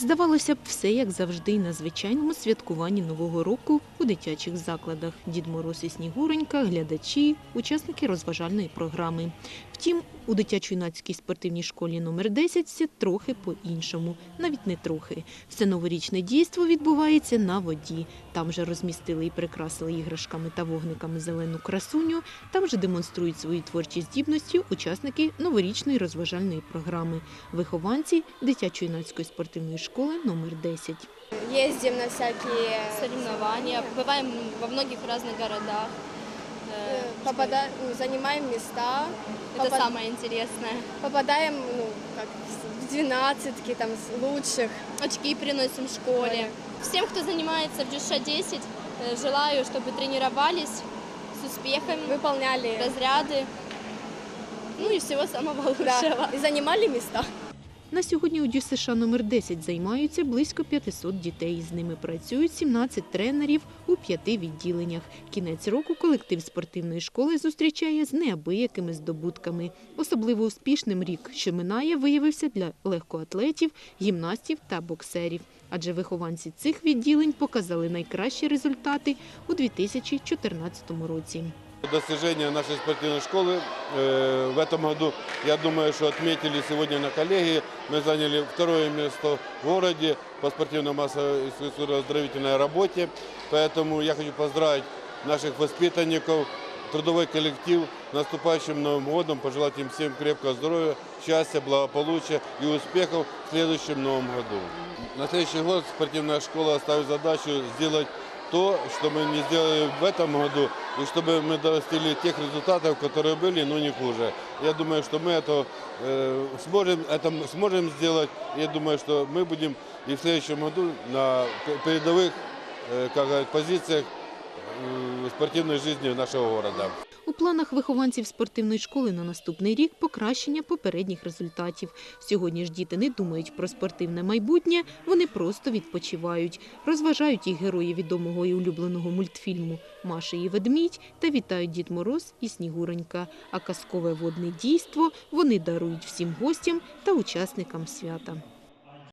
Здавалося б, все як завжди на звичайному святкуванні Нового року у дитячих закладах. Дід Мороз і Снігуронька, глядачі, учасники розважальної програми. Втім, у дитячо-юнацькій спортивній школі номер 10 все трохи по-іншому, навіть не трохи. Все новорічне дійство відбувається на воді. Там же розмістили і прикрасили іграшками та вогниками зелену красуню. Там же демонструють свої творчі здібності учасники новорічної розважальної програми, вихованці дитячо-юнацької спортивної школи номер 10. Ездим на всякие соревнования, бываем во многих разных городах. э, попада... ну, занимаем места, Это попад- самое интересное. попадаем ну, как в двенадцатки там лучших. Очки приносим в школе. Всем, кто занимается в Дюша 10, э, желаю, чтобы тренировались с успехом, Выполняли разряды, ну и всего самого лучшего. да, и занимали места. На сьогодні у ДЮСШ номер 10 займаються близько 500 дітей. З ними працюють 17 тренерів у п'яти відділеннях. Кінець року колектив спортивної школи зустрічає з неабиякими здобутками. Особливо успішним рік, що минає, виявився для легкоатлетів, гімнастів та боксерів. Адже вихованці цих відділень показали найкращі результати у 2014 році. Достижения нашей спортивной школы э, в этом году, я думаю, что отметили сегодня на коллегии. Мы заняли второе место в городе по спортивно-массовой и физкультурно-оздоровительной работе. Поэтому я хочу поздравить наших воспитанников, трудовой коллектив с наступающим Новым годом, пожелать им всем крепкого здоровья, счастья, благополучия и успехов в следующем Новом году. На следующий год спортивная школа ставит задачу сделать то, что мы не сделали в этом году, и чтобы мы достигли тех результатов, которые были, но не хуже. Я думаю, что мы это э, сможем, это сможем сделать. Я думаю, что мы будем и в следующем году на п- передовых э, как говорят, позициях э, спортивной жизни нашего города. Планах вихованців спортивної школи на наступний рік покращення попередніх результатів. Сьогодні ж діти не думають про спортивне майбутнє, вони просто відпочивають. Розважають їх герої відомого і улюбленого мультфільму Маша і ведмідь та вітають Дід Мороз і Снігуронька. А казкове водне дійство вони дарують всім гостям та учасникам свята.